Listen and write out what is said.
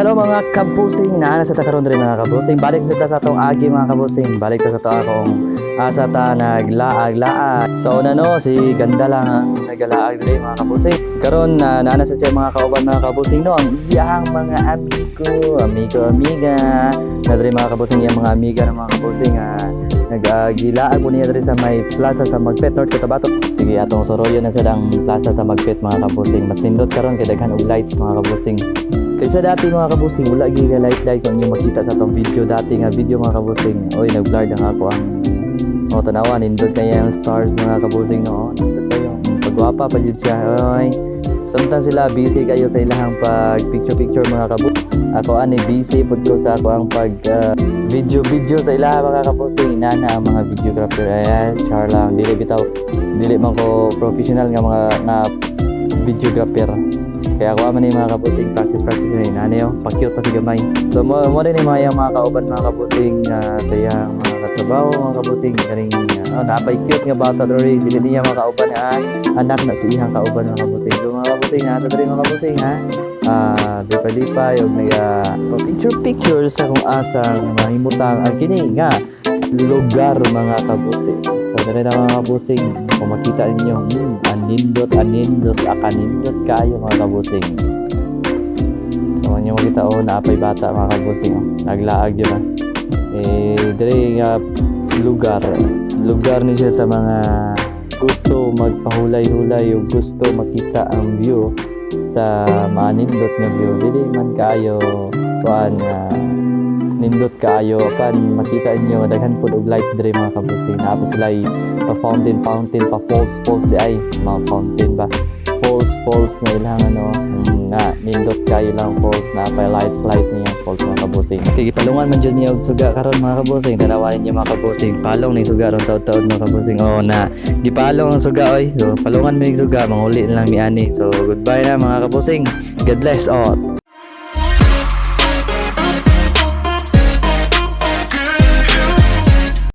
Hello mga kabusing. Na sa ta karon diri mga kabusing. Balik sa ta sa atong agi mga kabusing. Balik ta sa to akong asa ta naglaag-laag. So una no si ganda lang ang naglaag diri mga kabusing. Karon na naana sa siya mga kauban mga kabusing no? Ang iyang mga amigo amigo amiga. Na diri mga kabusing iyang mga amiga ng mga kabusing ah, nagagilaag mo niya diri sa may plaza sa Magpet North Cotabato. Sige atong soroyo na sa dang plaza sa Magpet mga kabusing. Mas nindot karon kay daghan og lights mga kabusing Kaysa dati mga kabusing, wala giga light light kung inyo makita sa tong video dati nga video mga kabusing. Oy, nag-blur lang ako ang o tanawa nindot kaya yung stars mga kabusing no. Nindot kayo. Pagwapa pa jud siya. Oy. Samtang sila busy kayo sa ilahang pag picture picture mga kabusing. Ako ani busy pud ko sa ako ang pag ah, video video sa ilaha mga kabusing. Inana ang mga videographer ayan, char lang dili bitaw. Dili man ko professional nga mga nga videographer. Kaya ako aman ni mga kabusing, practice practice na yun. Ano pa-cute pa si gamay. So mo, mo rin yung mga, mga kauban mga kabusing uh, sa iyang mga katrabaho, mga kabusing. Karing, uh, oh, napay cute nga bata dori. Dili niya mga kauban ha. Anak na si iyang kauban mga kabusing. So mga kabusing ha, ito mga kabusing ha. Ah, di pa di pa yung naga picture picture sa kung asang mahimutang ang kini nga lugar mga kabusing. So dali na mga kabusing, kung makita ninyo, hmm, anindot, anindot, akanindot kayo mga kabusing. So nyo makita oh, naapay bata mga kabusing oh. Naglaag yun ah. Eh, dali nga lugar. Lugar ni siya sa mga gusto magpahulay-hulay o gusto makita ang view sa manindot nga view. Dili man kayo kuan nga nindot kaayo kan makita inyo daghan pud og lights diri mga kabusing naa pa sila pa fountain fountain pa falls falls di ay mga fountain ba? Falls falls na ilang ano mm, nga nindot kayo lang falls na pa lights lights niya falls mga kabusing kay gitalungan man jud niya og suga karon mga kabusing tanawan ninyo mga kabusing palong ni suga ron taud-taud mga kabusing oh na gipalong ang suga oy. So palungan mi suga manguli na lang mi ani. So goodbye na mga kabusing god bless oh